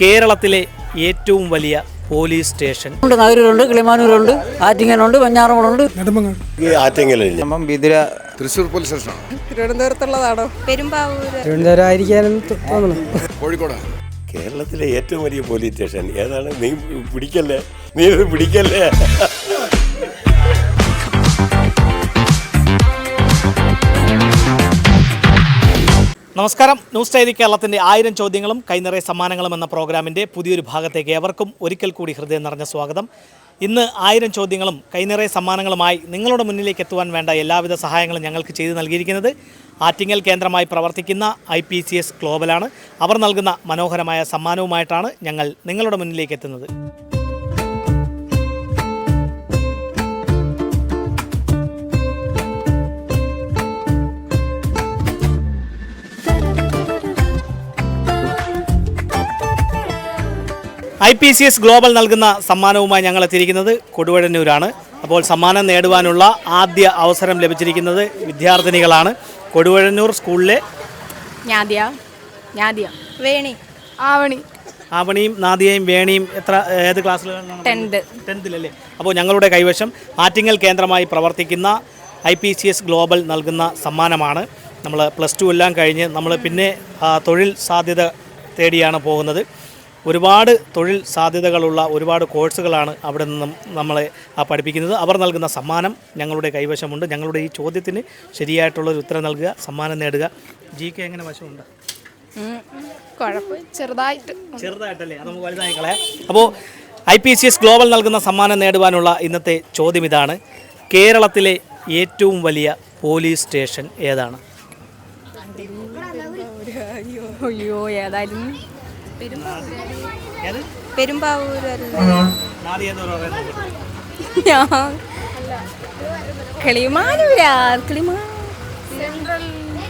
കേരളത്തിലെ ഏറ്റവും വലിയ പോലീസ് സ്റ്റേഷൻ. ഉണ്ട് നഗരൂരുണ്ട് കിളിമാനൂരുണ്ട് അപ്പം ബിദുര തൃശ്ശൂർ പോലീസ് സ്റ്റേഷനാണ്? തിരുവനന്തപുരത്തുള്ളതാണോ? പെരുമ്പാവൂർ തിരുവനന്തപുരം തോന്നുന്നു. കോഴിക്കോട്. കേരളത്തിലെ ഏറ്റവും വലിയ പോലീസ് സ്റ്റേഷൻ. ഏതാണ്? നീ പിടിക്കല്ലേ? നീ പിടിക്കല്ലേ? നമസ്കാരം. ന്യൂസ് ഡയറി കേരളത്തിന്റെ ആയിരം ചോദ്യങ്ങളും കൈനിറയ സമ്മാനങ്ങളും എന്ന പ്രോഗ്രാമിന്റെ പുതിയൊരു ഭാഗത്തേക്ക് ഏവർക്കും ഒരിക്കൽ കൂടി ഹൃദയം നിറഞ്ഞ സ്വാഗതം. ഇന്ന് ആയിരം ചോദ്യങ്ങളും കൈനിറയ സമ്മാനങ്ങളുമായി നിങ്ങളുടെ മുന്നിലേക്ക് എത്തുവാൻ വേണ്ട എല്ലാവിധ സഹായങ്ങളും ഞങ്ങൾക്ക് ചെയ്തു നൽകിയിരിക്കുന്നത് ആറ്റിങ്ങൽ കേന്ദ്രമായി പ്രവർത്തിക്കുന്ന ഐ പി സി എസ് ഗ്ലോബലാണ്. അവർ നൽകുന്ന മനോഹരമായ സമ്മാനവുമായിട്ടാണ് ഞങ്ങൾ നിങ്ങളുടെ മുന്നിലേക്ക് എത്തുന്നത്. I P C S Global നൽകുന്ന സമ്മാനവുമായി ഞങ്ങൾ എത്തിയിരിക്കുന്നത് കൊടുവഴന്നൂരാണ്. അപ്പോൾ സമ്മാനം നേടുവാനുള്ള ആദ്യ അവസരം ലഭിച്ചിരിക്കുന്നത് വിദ്യാർത്ഥിനികളാണ്. കൊടുവഴന്നൂർ സ്കൂളിലെ വേണി. ആവണി. ആവണിയും നാദിയയും വേണിയും എത്ര ഏത് ക്ലാസ്സിലാണ്? ടെൻത്ത് ടെൻത്തിലല്ലേ? അപ്പോൾ ഞങ്ങളുടെ കൈവശം ആറ്റിങ്ങൽ കേന്ദ്രമായി പ്രവർത്തിക്കുന്ന I P C S Global നൽകുന്ന സമ്മാനമാണ്. നമ്മൾ പ്ലസ് ടു എല്ലാം കഴിഞ്ഞ് നമ്മൾ പിന്നെ തൊഴിൽ സാധ്യത തേടിയാണ് പോകുന്നത്. ഒരുപാട് തൊഴിൽ സാധ്യതകളുള്ള ഒരുപാട് കോഴ്സുകളാണ് അവിടെ നിന്നും നമ്മളെ പഠിപ്പിക്കുന്നത്. അവർ നൽകുന്ന സമ്മാനം ഞങ്ങളുടെ കൈവശമുണ്ട്. ഞങ്ങളുടെ ഈ ചോദ്യത്തിന് ശരിയായിട്ടുള്ളൊരു ഉത്തരം നൽകുക സമ്മാനം നേടുക. ജി കെ എങ്ങനെ വശമുണ്ട്? ചെറുതായിട്ട് ചെറുതായിട്ടല്ലേ? അത് നമുക്ക് വലുതായി കളയാം. അപ്പോൾ I P C S Global നൽകുന്ന സമ്മാനം നേടുവാനുള്ള ഇന്നത്തെ ചോദ്യം ഇതാണ്. കേരളത്തിലെ ഏറ്റവും വലിയ പോലീസ് സ്റ്റേഷൻ ഏതാണ്? അയ്യോ ഏതായിരുന്നു? ഏത് പെരുമ്പാവൂർ നാദി എന്ന് പറയുന്നത് ഞാൻ കിളിമാനൂരാ കിളിമാ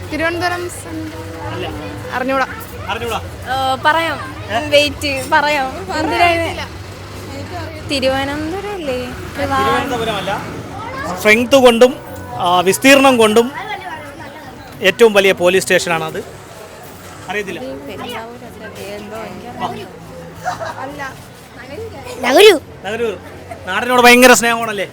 തിരുവനന്തപുരം അറിഞ്ഞൂടാ. പറയാം. വെയിറ്റ് പറയാം. തിരുവനന്തപുരം അല്ലേ സ്ട്രെങ്ത് കൊണ്ടും വിസ്തീർണം കൊണ്ടും ഏറ്റവും വലിയ പോലീസ് സ്റ്റേഷനാണ് അത് അറിയത്തില്ല. നഗരൂർ. നാടിനോട് ഭയങ്കര സ്നേഹമാണല്ലേ?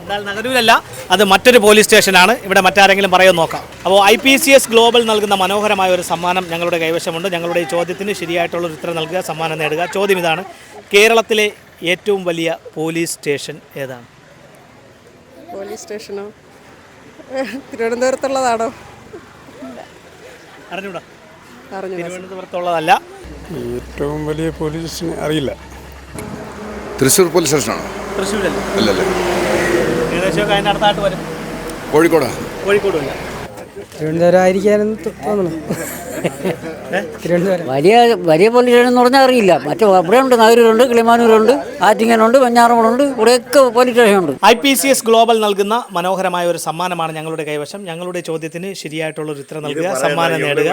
എന്നാൽ നഗരൂരല്ല അത് മറ്റൊരു പോലീസ് സ്റ്റേഷനാണ് ഇവിടെ മറ്റാരെങ്കിലും പറയുമെന്ന് നോക്കാം. അപ്പോൾ I P C S Global നൽകുന്ന മനോഹരമായ ഒരു സമ്മാനം ഞങ്ങളുടെ കൈവശമുണ്ട്. ഞങ്ങളുടെ ഈ ചോദ്യത്തിന് ശരിയായിട്ടുള്ള ഒരു ഉത്തരം നൽകുക സമ്മാനം നേടുക. ചോദ്യം ഇതാണ് കേരളത്തിലെ ഏറ്റവും വലിയ പോലീസ് സ്റ്റേഷൻ ഏതാണ്? പോലീസ് സ്റ്റേഷനോ തിരുവനന്തപുരത്തുള്ളതാണോ? അറിഞ്ഞൂടാ അറിഞ്ഞു തിരുവനന്തപുരത്തുള്ളതല്ല. ഏറ്റവും വലിയ പോലീസ് സ്റ്റേഷൻ അറിയില്ല. തൃശ്ശൂർ പോലീസ് സ്റ്റേഷനാണോ? തൃശ്ശൂരല്ല? അല്ലല്ലേ. ഏകദേശമൊക്കെ അതിന്റെ അടുത്തായിട്ട് വരും. കോഴിക്കോട്? കോഴിക്കോടുമല്ല തിരുവനന്തപുരം ആയിരിക്കാനെന്ന് തോന്നുന്നു വലിയ വലിയ പോലീസ് പറഞ്ഞാൽ അറിയില്ല. മറ്റേ അവിടെ ഉണ്ട് നഗരൂരുണ്ട് കിളിമാനൂരുണ്ട് ആറ്റിങ്ങനുണ്ട് വെഞ്ഞാറമുളുണ്ട് ഇവിടെയൊക്കെ പോലീസ് സ്റ്റേഷൻ ഉണ്ട്. I P C S Global നൽകുന്ന മനോഹരമായ ഒരു സമ്മാനമാണ് ഞങ്ങളുടെ കൈവശം. ഞങ്ങളുടെ ചോദ്യത്തിന് ശരിയായിട്ടുള്ള ഒരു ഉത്തരം നൽകുക സമ്മാനം നേടുക.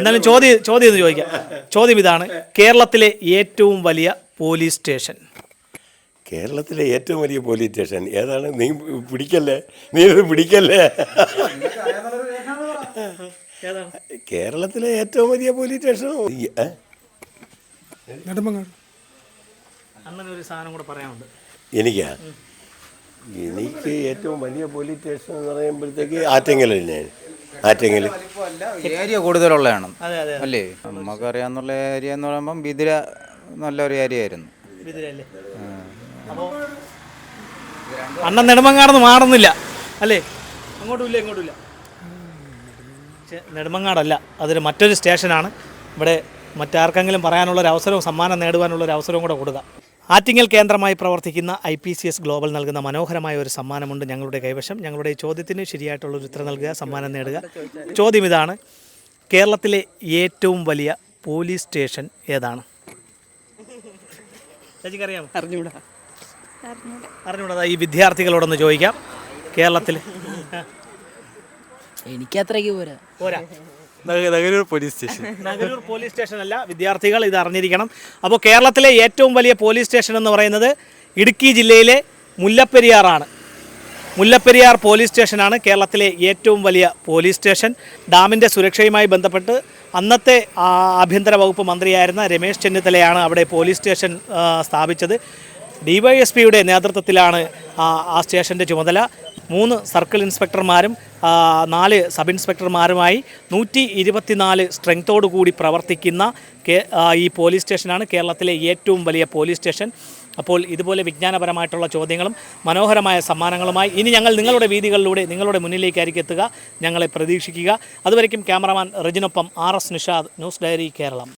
എന്നാലും ചോദ്യം ചോദ്യം എന്ന് ചോദിക്കാം. ചോദ്യം ഇതാണ്. കേരളത്തിലെ ഏറ്റവും വലിയ പോലീസ് സ്റ്റേഷൻ കേരളത്തിലെ ഏറ്റവും വലിയ പോലീസ് സ്റ്റേഷൻ ഏതാണ്? നീ പിടിക്കല്ലേ? നീ ഇത് പിടിക്കല്ലേ? കേരളത്തിലെ ഏറ്റവും വലിയ പോലീസ് സ്റ്റേഷൻ? നെടുമങ്ങാട് അങ്ങനെ ഒരു സാധനം കൂടെ പറയാനുണ്ട്. എനിക്കാ? എനിക്ക് ഏറ്റവും വലിയ പോലീസ് സ്റ്റേഷൻ എന്ന് പറയുമ്പോഴത്തേക്ക് ആറ്റെങ്കിലും ഞാൻ. ആറ്റെങ്കിൽ ഏരിയ കൂടുതലുള്ളതാണ്. അതെ അതെ അല്ലേ? നമുക്കറിയാന്നുള്ള ഏരിയ എന്ന് പറയുമ്പം ബിദിര നല്ലൊരു ഏരിയ ആയിരുന്നു. അണ്ണൻ നെടുമങ്ങാടെന്ന് മാറുന്നില്ല. അല്ലേ? അങ്ങോട്ടും ഇല്ല ഇങ്ങോട്ടും ഇല്ല. ചെ- നെടുമങ്ങാടല്ല അതൊരു മറ്റൊരു സ്റ്റേഷനാണ്. ഇവിടെ മറ്റാർക്കെങ്കിലും പറയാനുള്ള ഒരു അവസരവും സമ്മാനം നേടുവാനുള്ള ഒരു അവസരവും കൂടെ കൊടുക്കുക ആറ്റിങ്ങൽ കേന്ദ്രമായി പ്രവർത്തിക്കുന്ന I P C S Global നൽകുന്ന മനോഹരമായ ഒരു സമ്മാനമുണ്ട് ഞങ്ങളുടെ കൈവശം. ഞങ്ങളുടെ ഈ ചോദ്യത്തിന് ശരിയായിട്ടുള്ള ഒരു ഉത്തരം നൽകുക സമ്മാനം നേടുക. ചോദ്യം ഇതാണ് കേരളത്തിലെ ഏറ്റവും വലിയ പോലീസ് സ്റ്റേഷൻ ഏതാണ്? അറിഞ്ഞൂടാ. അറിഞ്ഞൂടാ. ഈ വിദ്യാർത്ഥികളോടൊന്ന് ചോദിക്കാം കേരളത്തിൽ എനിക്കത്രയ്ക്ക് പോരാ. പോരാ. Nagaroor police station. Nagaroor police station അല്ല വിദ്യാർത്ഥികൾ ഇത് അറിഞ്ഞിരിക്കണം. അപ്പോൾ കേരളത്തിലെ ഏറ്റവും വലിയ പോലീസ് സ്റ്റേഷൻ എന്ന് പറയുന്നത് ഇടുക്കി ജില്ലയിലെ മുല്ലപ്പെരിയാറാണ്. മുല്ലപ്പെരിയാർ പോലീസ് സ്റ്റേഷനാണ് കേരളത്തിലെ ഏറ്റവും വലിയ പോലീസ് സ്റ്റേഷൻ. ഡാമിന്റെ സുരക്ഷയുമായി ബന്ധപ്പെട്ട് അന്നത്തെ ആഭ്യന്തര വകുപ്പ് മന്ത്രിയായിരുന്ന രമേശ് ചെന്നിത്തലയാണ് അവിടെ പോലീസ് സ്റ്റേഷൻ സ്ഥാപിച്ചത്. ഡിവൈഎസ്പിയുടെ നേതൃത്വത്തിലാണ് ആ സ്റ്റേഷന്റെ ചുമതല. മൂന്ന് സർക്കിൾ ഇൻസ്പെക്ടർമാരും നാല് സബ് ഇൻസ്പെക്ടർമാരുമായി നൂറ്റി ഇരുപത്തിനാല് സ്ട്രെങ്തോടുകൂടി പ്രവർത്തിക്കുന്ന ഈ പോലീസ് സ്റ്റേഷനാണ് കേരളത്തിലെ ഏറ്റവും വലിയ പോലീസ് സ്റ്റേഷൻ. അപ്പോൾ ഇതുപോലെ വിജ്ഞാനപരമായിട്ടുള്ള ചോദ്യങ്ങളും മനോഹരമായ സമ്മാനങ്ങളുമായി ഇനി ഞങ്ങൾ നിങ്ങളുടെ വീതികളിലൂടെ നിങ്ങളുടെ മുന്നിലേക്കായിരിക്കും എത്തുക. ഞങ്ങളെ പ്രതീക്ഷിക്കുക. അതുവരയ്ക്കും cameraman റിജിനൊപ്പം R S Nishad news diary Keralam.